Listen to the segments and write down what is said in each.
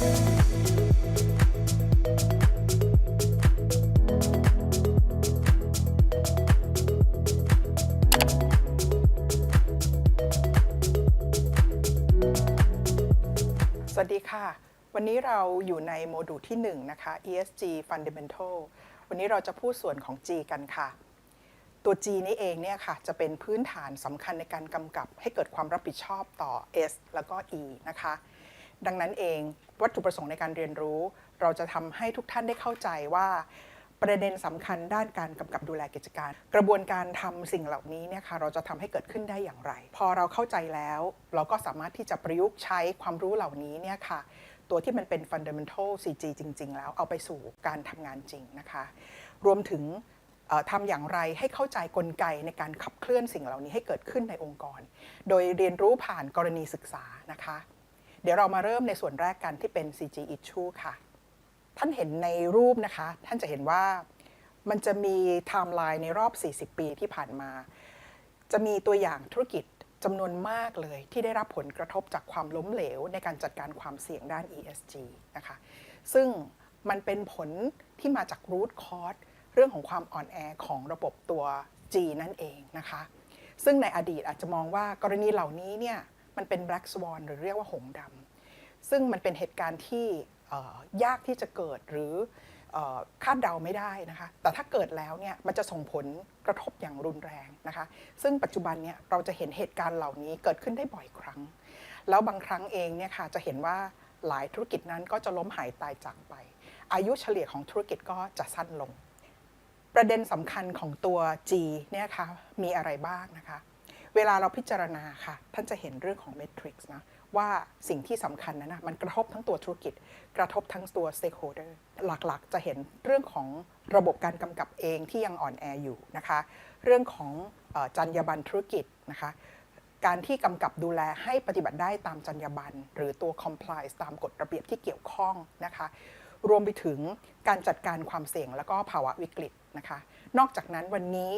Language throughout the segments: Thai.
สวัสดีค่ะ วันนี้เราอยู่ในโมดูลที่1นะคะ ESG Fundamental วันนี้เราจะพูดส่วนของ G กันค่ะ ตัว G นี้เองเนี่ยค่ะจะเป็นพื้นฐานสำคัญในการกำกับให้เกิดความรับผิดชอบต่อ S แล้วก็ E นะคะ ดังนั้นเองวัตถุประสงค์ในการเรียนรู้ เราจะทำให้ทุกท่านได้เข้าใจว่า ประเด็นสำคัญด้านการกำกับดูแลกิจการ กระบวนการทำสิ่งเหล่านี้เนี่ยค่ะเราจะทำให้เกิดขึ้นได้อย่างไร พอเราเข้าใจแล้ว เราก็สามารถที่จะประยุกต์ใช้ความรู้เหล่านี้เนี่ยค่ะตัวที่มันเป็น fundamental CG จริง ๆ แล้วเอาไปสู่การทำงานจริงนะคะ รวมถึงทำอย่างไรให้เข้าใจกลไกในการขับเคลื่อนสิ่งเหล่านี้ให้เกิดขึ้นในองค์กร โดยเรียนรู้ผ่านกรณีศึกษานะคะ เดี๋ยวเรามาเริ่มในส่วนแรกกันที่เป็น CG issue ค่ะ ท่านเห็นในรูปนะคะ ท่านจะเห็นว่ามันจะมีไทม์ไลน์ในรอบ 40 ปีที่ผ่านมา จะมีตัวอย่างธุรกิจจำนวนมากเลยที่ได้รับผลกระทบจากความล้มเหลวในการจัดการความเสี่ยงด้าน ESG นะคะ ซึ่งมันเป็นผลที่มาจาก root cause เรื่องของความอ่อนแอของระบบตัว G นั่นเองนะคะ ซึ่งในอดีตอาจจะมองว่ากรณีเหล่านี้เนี่ย มันเป็น black swan หรือเรียกว่าหงส์ดำซึ่งมันเป็นเหตุการณ์ที่ยากที่จะเกิดหรือคาดเดาไม่ได้นะคะ แต่ถ้าเกิดแล้วเนี่ยมันจะส่งผลกระทบอย่างรุนแรงนะคะ ซึ่งปัจจุบันเนี่ยเราจะเห็นเหตุการณ์เหล่านี้เกิดขึ้นได้บ่อยครั้ง แล้วบางครั้งเองเนี่ยค่ะจะเห็นว่าหลายธุรกิจนั้นก็จะล้มหายตายจากไป อายุเฉลี่ยของธุรกิจก็จะสั้นลง ประเด็นสำคัญของตัว G เนี่ยค่ะมีอะไรบ้างนะคะ เวลาเราพิจารณาค่ะ ท่านจะเห็นเรื่องของเมทริกซ์นะว่าสิ่งที่สำคัญนั้นนะมันกระทบทั้งตัวธุรกิจ กระทบทั้งตัว stakeholder หลักๆ จะเห็นเรื่องของระบบการกำกับเองที่ยังอ่อนแออยู่นะคะ เรื่องของจรรยาบรรณธุรกิจนะคะการที่กำกับดูแลให้ปฏิบัติได้ตามจรรยาบรรณหรือตัว compliance ตามกฎระเบียบที่เกี่ยวข้องนะคะ รวมไปถึงการจัดการความเสี่ยงแล้วก็ภาวะวิกฤตนะคะ นอกจากนั้นวันนี้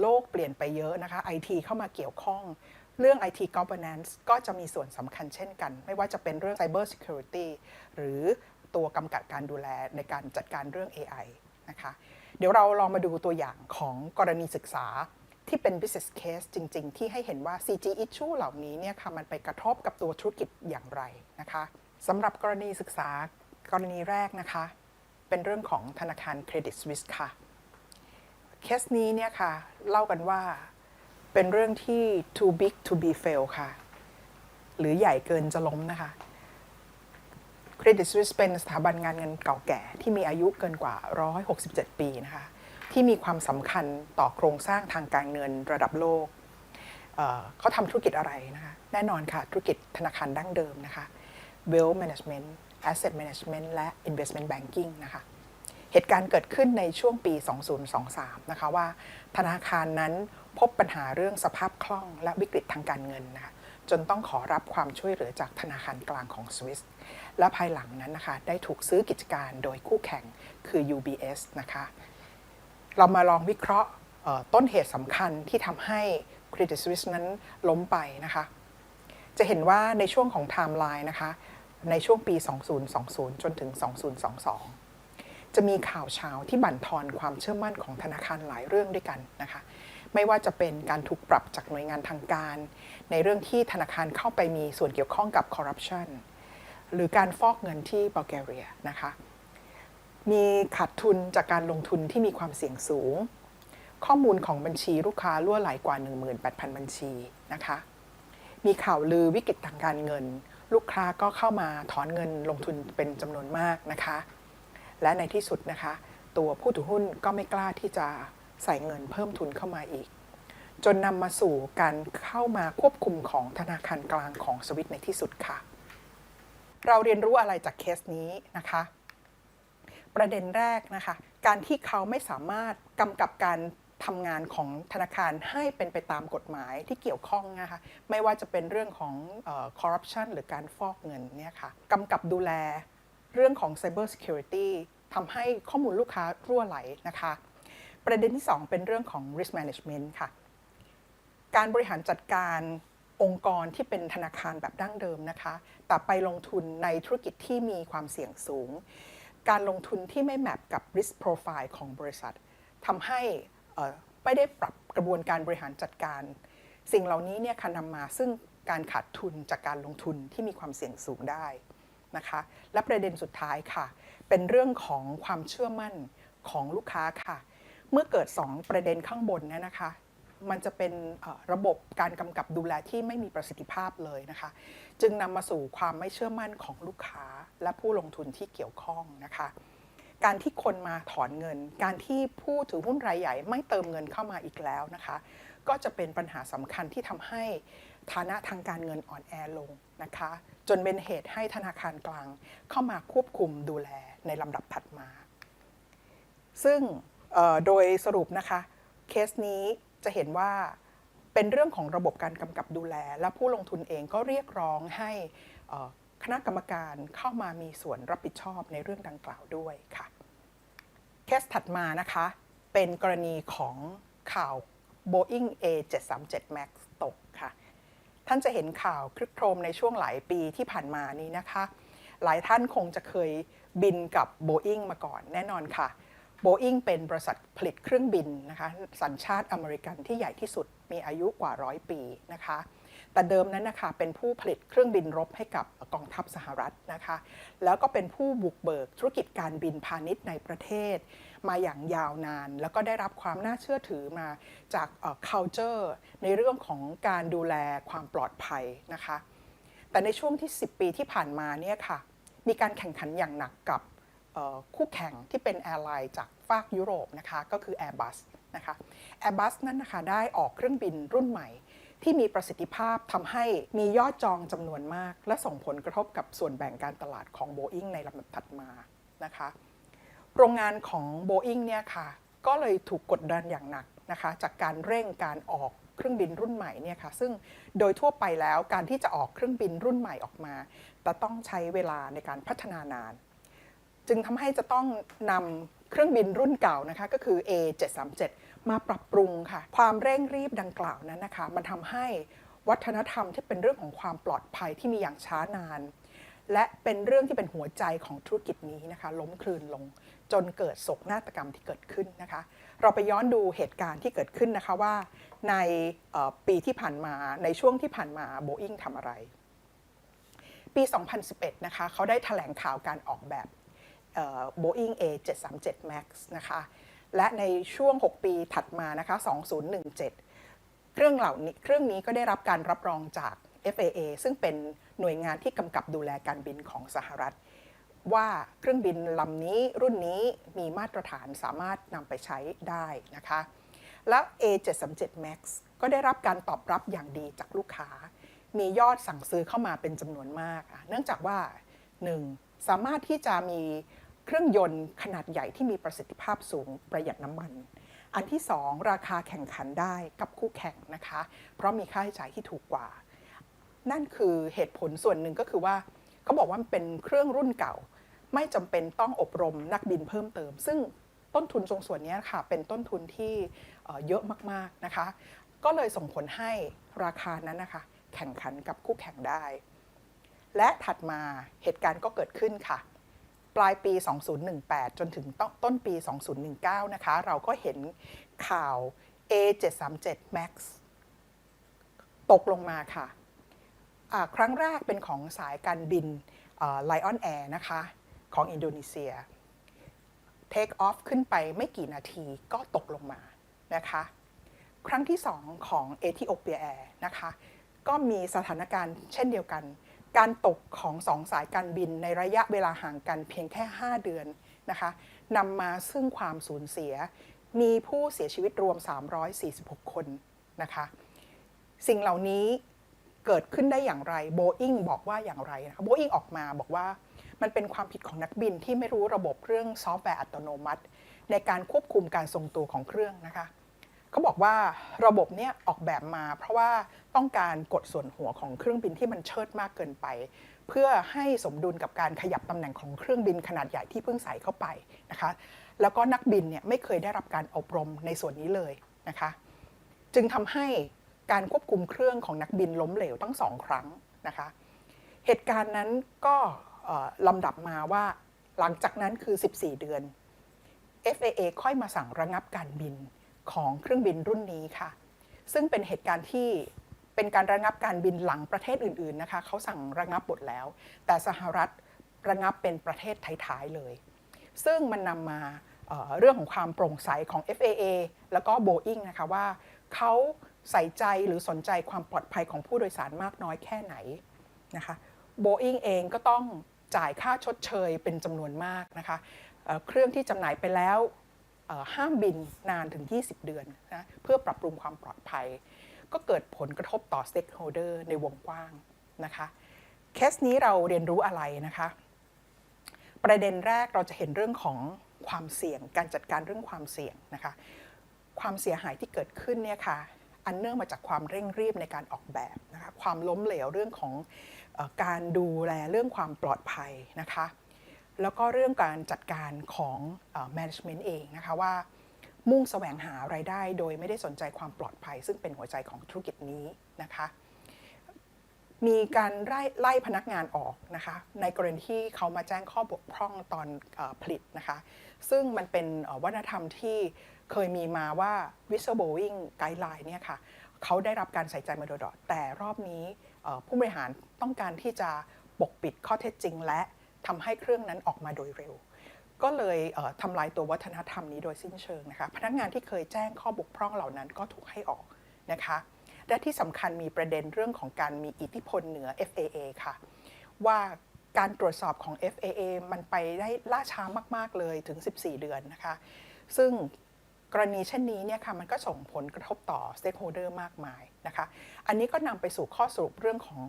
โลกเปลี่ยนไปเยอะนะคะ IT เข้ามาเกี่ยวข้อง เรื่อง IT governance ก็จะมีส่วนสำคัญเช่นกัน ไม่ว่าจะเป็นเรื่อง cyber security หรือตัวกำกับการดูแลในการจัดการเรื่อง AI นะคะเดี๋ยวเราลองมาดูตัวอย่างของกรณีศึกษาที่เป็น business case จริง ๆ ที่ให้เห็นว่า CG issue เหล่านี้เนี่ยค่ะมันไปกระทบกับตัวธุรกิจอย่างไรนะคะสำหรับกรณีศึกษากรณีแรกนะคะ เป็นเรื่องของธนาคารเครดิตสวิสค่ะ เคสนี้เนี่ยค่ะ เล่ากันว่าเป็นเรื่องที่ too big to be fail ค่ะ หรือใหญ่เกินจะล้มนะคะ Credit Suisse เป็นสถาบันงานเงินเก่าแก่ที่มีอายุเกินกว่า 167 ปีนะคะ ที่มีความสำคัญต่อโครงสร้างทางการเงินระดับโลกเเขาทำธุรกิจอะไรนะคะ แน่นอนค่ะ ธุรกิจธนาคารดั้งเดิมนะคะ Wealth Management Asset Management และ Investment Banking นะคะ เหตุการณ์เกิดขึ้นในช่วงปี 2023 นะคะว่า ธนาคารนั้นพบปัญหาเรื่องสภาพคล่องและวิกฤตทางการเงินนะคะจนต้องขอรับความช่วยเหลือจากธนาคารกลางของสวิสและภายหลังนั้นนะคะได้ถูกซื้อกิจการโดยคู่แข่งคือ UBS นะคะเรามาลองวิเคราะห์ต้นเหตุสำคัญที่ทำให้ Credit Suisse นั้นล้มไปนะคะ จะเห็นว่าในช่วงของไทม์ไลน์นะคะในช่วงปี 2020 จนถึง 2022 จะมีข่าวเช้าที่บั่นทอนความเชื่อมั่นของธนาคารหลายเรื่องด้วยกันนะคะไม่ว่าจะเป็นการถูกปรับจากหน่วยงานทางการ ในเรื่องที่ธนาคารเข้าไปมีส่วนเกี่ยวข้องกับคอร์รัปชันหรือการฟอกเงินที่บัลแกเรียนะคะมีขาดทุนจากการลงทุนที่มีความเสี่ยงสูง ข้อมูลของบัญชีลูกค้าล่วไหลกว่า 18,000 บัญชีนะคะมีข่าวลือวิกฤตทางการเงิน ลูกค้าก็เข้ามาถอนเงินลงทุนเป็นจำนวนมากนะคะ และในที่สุดนะคะ ตัวผู้ถือหุ้นก็ไม่กล้าที่จะใส่เงินเพิ่มทุนเข้ามาอีก จนนำมาสู่การเข้ามาควบคุมของธนาคารกลางของสวิตในที่สุดค่ะ เราเรียนรู้อะไรจากเคสนี้นะคะ ประเด็นแรกนะคะ การที่เขาไม่สามารถกำกับการทำงานของธนาคารให้เป็นไปตามกฎหมายที่เกี่ยวข้องนะคะไม่ว่าจะเป็นเรื่องของคอร์รัปชันหรือการฟอกเงินเนี่ยค่ะกำกับดูแล เรื่องของ Cyber Security ทำให้ข้อมูลลูกค้ารั่วไหลนะคะ ประเด็นที่ 2 เป็นเรื่องของ risk management ค่ะ การบริหารจัดการองค์กรที่เป็นธนาคารแบบดั้งเดิมนะคะ แต่ไปลงทุนในธุรกิจที่มีความเสี่ยงสูง การลงทุนที่ไม่แมปกับ risk profile ของบริษัททำให้ไม่ได้ปรับกระบวนการบริหารจัดการ สิ่งเหล่านี้เนี่ยค่ะนำมาซึ่งการขาดทุนจากการลงทุนที่มีความเสี่ยงสูงได้ นะคะ และประเด็นสุดท้ายค่ะ เป็นเรื่องของความเชื่อมั่นของลูกค้าค่ะ เมื่อเกิด 2 ประเด็นข้างบนเนยนะคะ มันจะเป็นระบบการกำกับดูแลที่ไม่มีประสิทธิภาพเลยนะคะ จึงนำมาสู่ความไม่เชื่อมั่นของลูกค้าและผู้ลงทุนที่เกี่ยวข้องนะคะการที่คนมาถอนเงิน การที่ผู้ถือหุ้นรายใหญ่ไม่เติมเงินเข้ามาอีกแล้วนะคะ ก็จะเป็นปัญหาสำคัญที่ทำให้ ฐานะทางการเงินอ่อนแอลงนะคะ จนเป็นเหตุให้ธนาคารกลางเข้ามาควบคุมดูแลในลำดับถัดมา ซึ่งโดยสรุปนะคะ เคสนี้จะเห็นว่าเป็นเรื่องของระบบการกำกับดูแล และผู้ลงทุนเองก็เรียกร้องให้คณะกรรมการเข้ามามีส่วนรับผิดชอบในเรื่องดังกล่าวด้วยค่ะ เคสถัดมานะคะ เป็นกรณีของข่าว Boeing A737 MAX ตกค่ะ ท่านจะเห็นข่าวคลึกโครมในช่วงหลายปีที่ผ่านมานี้นะคะ หลายท่านคงจะเคยบินกับ Boeing มาก่อนแน่นอนค่ะ Boeing เป็นบริษัทผลิตเครื่องบินนะคะสัญชาติอเมริกันที่ใหญ่ที่สุดมีอายุกว่าร้อยปีนะคะ แต่เดิมนั้นนะคะเป็นผู้ผลิตเครื่องบินรบให้กับกองทัพสหรัฐนะคะ แล้วก็เป็นผู้บุกเบิกธุรกิจการบินพาณิชย์ในประเทศ มาอย่างยาวนาน แล้วก็ได้รับความน่าเชื่อถือมาจาก culture ในเรื่องของการดูแลความปลอดภัยนะคะ แต่ในช่วงที่ 10 ปีที่ผ่านมาเนี่ยค่ะ มีการแข่งขันอย่างหนักกับคู่แข่งที่เป็นแอร์ไลน์จากฝากยุโรปนะคะ ก็คือ Airbus นะคะ Airbus นั้นนะคะได้ออกเครื่องบินรุ่นใหม่ ที่มีประสิทธิภาพทำให้มียอดจองจำนวนมาก และส่งผลกระทบกับส่วนแบ่งการตลาดของ Boeing ในลำดับถัดมานะคะโรงงานของ Boeing เนี่ยค่ะก็เลยถูกกดดันอย่างหนักนะคะจากการเร่งการออกเครื่องบินรุ่นใหม่เนี่ยค่ะซึ่งโดยทั่วไปแล้วการที่จะออกเครื่องบินรุ่นใหม่ออกมาจะต้องใช้เวลาในการพัฒนานาน จึงทำให้จะต้องนำเครื่องบินรุ่นเก่านะคะก็คือ A737 มาปรับปรุงค่ะ ความเร่งรีบดังกล่าวนั้นนะคะ มันทำให้วัฒนธรรมที่เป็นเรื่องของความปลอดภัยที่มีอย่างช้านาน และเป็นเรื่องที่เป็นหัวใจของธุรกิจนี้นะคะ ล้มคลืนลง จนเกิดโศกนาฏกรรมที่เกิดขึ้นนะคะ เราไปย้อนดูเหตุการณ์ที่เกิดขึ้นนะคะว่า ในปีที่ผ่านมาในช่วงที่ผ่านมาโบอิงทำอะไร ปี 2011 นะคะเขาได้แถลงข่าวการออกแบบเอ่อ Boeing A737 MAX นะคะ และในช่วง 6 ปีถัดมานะคะ 2017 เครื่องเหล่านี้เครื่องนี้ก็ได้รับการรับรองจาก FAA ซึ่งเป็นหน่วยงานที่กำกับดูแลการบินของสหรัฐ ว่าเครื่องบินลำนี้รุ่นนี้มีมาตรฐานสามารถนำไปใช้ได้นะคะ แล้ว A737 MAX ก็ได้รับการตอบรับอย่างดีจากลูกค้า มียอดสั่งซื้อเข้ามาเป็นจำนวนมากอะเนื่องจากว่า 1. สามารถที่จะมี เครื่องยนต์ขนาดใหญ่ที่มีประสิทธิภาพสูงประหยัดน้ำมัน อันที่ 2 ราคาแข่งขันได้กับคู่แข่งนะคะ เพราะมีค่าใช้จ่ายที่ถูกกว่า นั่นคือเหตุผลส่วนหนึ่งก็คือว่าเขาบอกว่ามันเป็นเครื่องรุ่นเก่า ไม่จำเป็นต้องอบรมนักบินเพิ่มเติม ซึ่งต้นทุนตรงส่วนนี้ค่ะ เป็นต้นทุนที่เอ่อเยอะมากๆนะคะ ก็เลยส่งผลให้ราคานั้นนะคะ แข่งขันกับคู่แข่งได้ และถัดมาเหตุการณ์ก็เกิดขึ้นค่ะ ปลายปี 2018 จนถึงต้นตนปี 2019 นะคะ เราก็เห็นข่าว A737 MAX ตกลงมาค่ะครั้งแรกเป็นของสายการบินไลออนแอร์นะคะ ของอินโดนีเซีย Take off ขึ้นไปไม่กี่นาทีก็ตกลงมานะคะ ครั้งที่ 2 ของเอธิโอเปียแอร์นะคะ ก็มีสถานการณ์เช่นเดียวกัน การตกของสองสายการบินในระยะเวลาห่างกันเพียงแค่ 5 เดือนนะคะนำมาซึ่งความสูญเสีย มีผู้เสียชีวิตรวม 346 คนนะคะสิ่งเหล่านี้เกิดขึ้นได้อย่างไรโบอิงบอกว่าอย่างไรนะคะโบอิงออกมาบอกว่ามันเป็นความผิดของนักบินที่ไม่รู้ระบบเรื่องซอฟต์แวร์อัตโนมัติ ในการควบคุมการทรงตัวของเครื่องนะคะ เขาบอกว่าระบบเนี้ยออกแบบมา เพราะว่าต้องการกดส่วนหัวของเครื่องบินที่มันเชิดมากเกินไป เพื่อให้สมดุลกับการขยับตำแหน่งของเครื่องบินขนาดใหญ่ที่เพิ่งใส่เข้าไปนะคะ แล้วก็นักบินเนี่ยไม่เคยได้รับการอบรมในส่วนนี้เลยนะคะ จึงทำให้การควบคุมเครื่องของนักบินล้มเหลวตั้งสองครั้งนะคะ เหตุการณ์นั้นก็ลำดับมาว่าหลังจากนั้นคือ 14 เดือน FAA ค่อยมาสั่งระงับการบิน ของเครื่องบินรุ่นนี้ค่ะ ซึ่งเป็นเหตุการณ์ที่เป็นการระงับการบินหลังประเทศอื่นๆนะคะเขาสั่งระงับหมดแล้ว แต่สหรัฐระงับเป็นประเทศท้ายๆเลย ซึ่งมันนำมาเเรื่องของความโปร่งใสของ FAA แล้วก็ Boeing นะคะว่าเขาใส่ใจหรือสนใจความปลอดภัยของผู้โดยสารมากน้อยแค่ไหนนะคะ Boeing เองก็ต้องจ่ายค่าชดเชยเป็นจำนวนมากนะคะเเครื่องที่จำหน่ายไปแล้ว ห้ามบินนานถึง 20 เดือนนะเพื่อปรับปรุงความปลอดภัย ก็เกิดผลกระทบต่อ stakeholder ในวงกว้างนะคะเคสนี้เราเรียนรู้อะไรนะคะ ประเด็นแรกเราจะเห็นเรื่องของความเสี่ยงการจัดการเรื่องความเสี่ยงนะคะความเสียหายที่เกิดขึ้นเนี่ยค่ะอันเนื่องมาจากความเร่งรีบในการออกแบบนะคะความล้มเหลวเรื่องของอการดูแลเรื่องความปลอดภัยนะคะ แล้วก็เรื่องการจัดการของ management เองนะคะว่า มุ่งแสวงหารายได้ โดยไม่ได้สนใจความปลอดภัย ซึ่งเป็นหัวใจของธุรกิจนี้นะคะมีการไล่ไล่พนักงานออกนะคะในกรณีที่เขามาแจ้งข้อบกพร่องตอนอผลิตนะคะซึ่งมันเป็นวัฒนธรรมที่เคยมีมาว่า whistleblowing guideline เนี่ยค่ะเขาได้รับการใส่ใจมาโดยตลอดแต่รอบนี้ผู้บริหารต้องการที่จะปกปิดข้อเท็จจริงและ ทำให้เครื่องนั้นออกมาโดยเร็ว ก็เลยเอ่อทำลายตัววัฒนธรรมนี้โดยสิ้นเชิงนะคะ พนักงานที่เคยแจ้งข้อบกพร่องเหล่านั้นก็ถูกให้ออกนะคะ และที่สำคัญมีประเด็นเรื่องของการมีอิทธิพลเหนือ FAA ค่ะ ว่าการตรวจสอบของ FAA มันไปได้ล่าช้ามาก ๆ เลยถึง 14 เดือนนะคะ ซึ่งกรณีเช่นนี้เนี่ยค่ะมันก็ส่งผลกระทบต่อ stakeholder มากมายนะคะ อันนี้ก็นำไปสู่ข้อสรุปเรื่องของ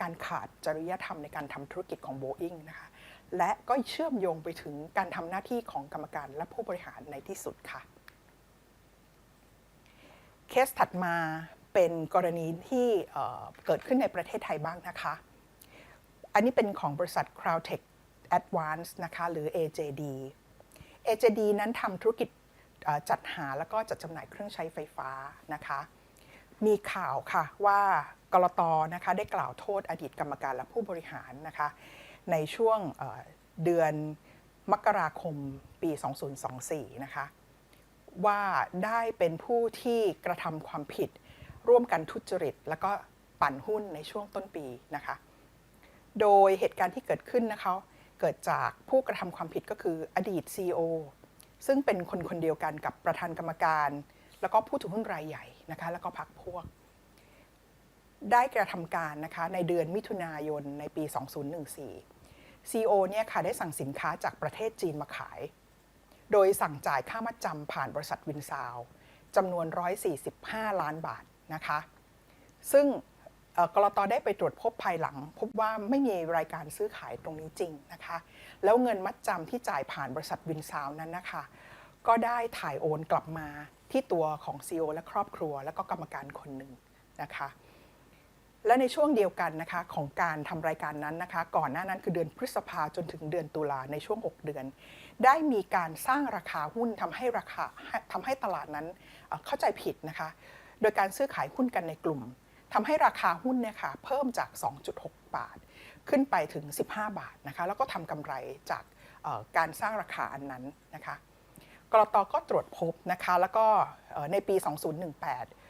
การขาดจริยธรรมในการทำธุรกิจของ Boeing นะคะและก็เชื่อมโยงไปถึงการทำหน้าที่ของกรรมการและผู้บริหารในที่สุดค่ะ เคสถัดมาเป็นกรณีที่เอ่อเกิดขึ้นในประเทศไทยบ้างนะคะ อันนี้เป็นของบริษัท Crowtech Advance นะคะหรือ AJD AJD นั้นทำธุรกิจจัดหาแล้วก็จัดจำหน่ายเครื่องใช้ไฟฟ้านะคะ มีข่าวค่ะว่ากรตนะคะได้กล่าวโทษอดีตกรรมการและผู้บริหารนะคะในช่วงเดือนมกราคมปี 2024 นะคะว่าได้เป็นผู้ที่กระทำความผิด ร่วมกันทุจริต แล้วก็ปั่นหุ้นในช่วงต้นปีนะคะ โดยเหตุการณ์ที่เกิดขึ้นนะคะเกิดจากผู้กระทำความผิดก็คืออดีต CEO ซึ่งเป็นคนคนเดียวกันกับประธานกรรมการ แล้วก็ผู้ถือหุ้นรายใหญ่ นะคะแล้วก็พรรคพวก ได้กระทำการนะคะในเดือนมิถุนายนในปี 2014 CEO เนี่ยค่ะได้สั่งสินค้าจากประเทศจีนมาขาย โดยสั่งจ่ายค่ามัดจำผ่านบริษัทวินซาวจำนวน 145 ล้านบาทนะคะ ซึ่งกรตได้ไปตรวจพบภายหลัง พบว่าไม่มีรายการซื้อขายตรงนี้จริงนะคะ แล้วเงินมัดจำที่จ่ายผ่านบริษัทวินซาวนั้นนะคะ ก็ได้ถ่ายโอนกลับมา ที่ตัวของ CEO และครอบครัว และก็กรรมการคนหนึ่งนะคะและในช่วงเดียวกันนะคะของการทำรายการนั้นนะคะ ก่อนหน้านั้นคือเดือนพฤษภาจนถึงเดือนตุลาในช่วง 6 เดือน ได้มีการสร้างราคาหุ้นทำให้ราคาทำให้ตลาดนั้นเข้าใจผิดนะคะ โดยการซื้อขายหุ้นกันในกลุ่มทำให้ราคาหุ้นเนี่ยค่ะเพิ่มจาก 2.6 บาท ขึ้นไปถึง 15 บาทนะคะแล้วก็ทำกำไรจากการสร้างราคาอันนั้นนะคะ กรตก็ตรวจพบนะคะ แล้วก็ในปี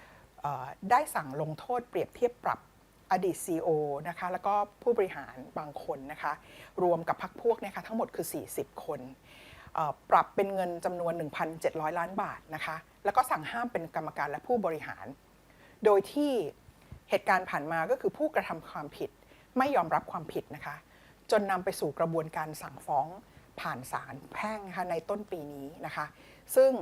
2018 ได้สั่งลงโทษเปรียบเทียบปรับอดีต CEO นะคะ แล้วก็ผู้บริหารบางคนนะคะ รวมกับพรรคพวกนี่ยค่ะทั้งหมดคือ 40 คน ปรับเป็นเงินจำนวน 1,700 ล้านบาทนะคะ แล้วก็สั่งห้ามเป็นกรรมการและผู้บริหาร โดยที่เหตุการณ์ผ่านมาก็คือผู้กระทำความผิดไม่ยอมรับความผิดนะคะ จนนำไปสู่กระบวนการสั่งฟ้อง ผ่านศาลแพ่งนะคะในต้นปีนี้นะคะ ซึ่ง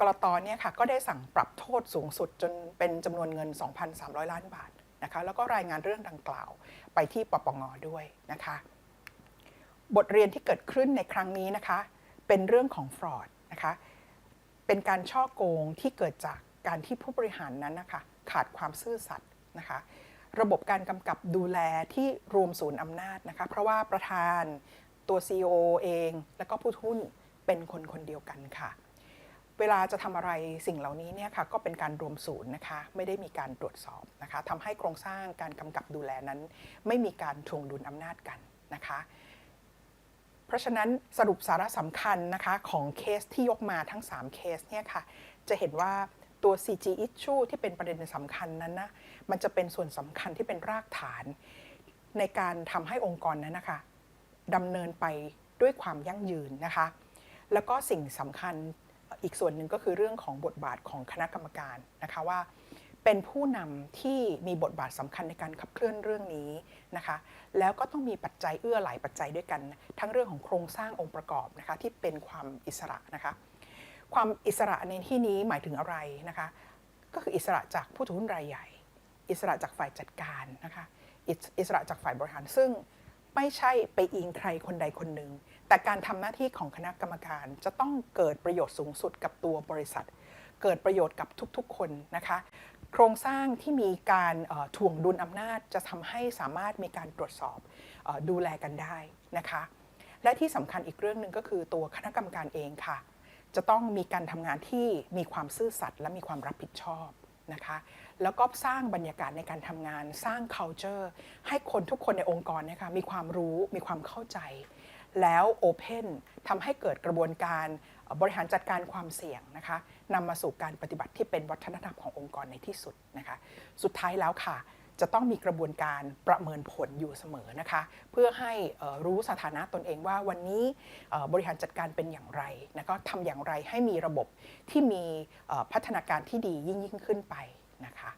กรตเนี่ยค่ะก็ได้สั่งปรับโทษสูงสุดจนเป็นจำนวนเงิน 2,300 ล้านบาทนะคะแล้วก็รายงานเรื่องดังกล่าวไปที่ปปงด้วยนะคะ บทเรียนที่เกิดขึ้นในครั้งนี้นะคะ เป็นเรื่องของฟรอดนะคะเป็นการช่อโกงที่เกิดจากการที่ผู้บริหารนั้นนะคะขาดความซื่อสัตย์นะคะระบบการกำกับดูแลที่รวมศูนย์อำนาจนะคะ เพราะว่าประธาน ตัว CEO เอง แล้วก็ผู้ถือหุ้นเป็นคนคนเดียวกันค่ะเเวลาจะทำอะไรสิ่งเหล่านี้เนี่ยค่ะก็เป็นการรวมศูนย์นะคะ ไม่ได้มีการตรวจสอบนะคะทำให้โครงสร้างการกำกับดูแลนั้น ไม่มีการทวงดุลอำนาจกันนะคะ เพราะฉะนั้นสรุปสาระสำคัญนะคะของเคสที่ยกมาทั้ง 3 เคสเนี่ยค่ะ จะเห็นว่าตัว CG issue ที่เป็นประเด็นสำคัญนั้นนะ มันจะเป็นส่วนสำคัญที่เป็นรากฐานในการทำให้องค์กรนั้นนะคะ ดำเนินไปด้วยความยั่งยืนนะคะ แล้วก็สิ่งสำคัญอีกส่วนหนึ่งก็คือเรื่องของบทบาทของคณะกรรมการนะคะว่า เป็นผู้นำที่มีบทบาทสำคัญในการขับเคลื่อนเรื่องนี้นะคะ แล้วก็ต้องมีปัจจัยเอื้อหลายปัจจัยด้วยกัน ทั้งเรื่องของโครงสร้างองค์ประกอบนะคะที่เป็นความอิสระนะคะความอิสระในที่นี้หมายถึงอะไรนะคะ ก็คืออิสระจากผู้ถือหุ้นรายใหญ่ อิสระจากฝ่ายจัดการนะคะ อิสระจากฝ่ายบริหารซึ่ง ไม่ใช่ไปอิงใครคนใดคนหนึ่ง แต่การทำหน้าที่ของคณะกรรมการจะต้องเกิดประโยชน์สูงสุดกับตัวบริษัท เกิดประโยชน์กับทุกๆ คนนะคะ โครงสร้างที่มีการถ่วงดุลอำนาจจะทำให้สามารถมีการตรวจสอบอดูแลกันได้นะคะ และที่สำคัญอีกเรื่องหนึ่งก็คือตัวคณะกรรมการเองค่ะ จะต้องมีการทำงานที่มีความซื่อสัตย์และมีความรับผิดชอบนะคะ แล้วก็สร้างบรรยากาศในการทำงาน สร้าง culture ให้คนทุกคนในองค์กรนะคะมีความรู้มีความเข้าใจ แล้ว Open ทำให้เกิดกระบวนการบริหารจัดการความเสี่ยงนะคะนำมาสู่การปฏิบัติที่เป็นวัฒนธรรมขององค์กรในที่สุดนะคะสุดท้ายแล้วค่ะ จะต้องมีกระบวนการประเมินผลอยู่เสมอนะคะ เพื่อให้รู้สถานะตนเองว่าวันนี้บริหารจัดการเป็นอย่างไรแล้วก็ทำอย่างไรให้มีระบบที่มีพัฒนาการที่ดียิ่งยิ่งขึ้นไป นะคะ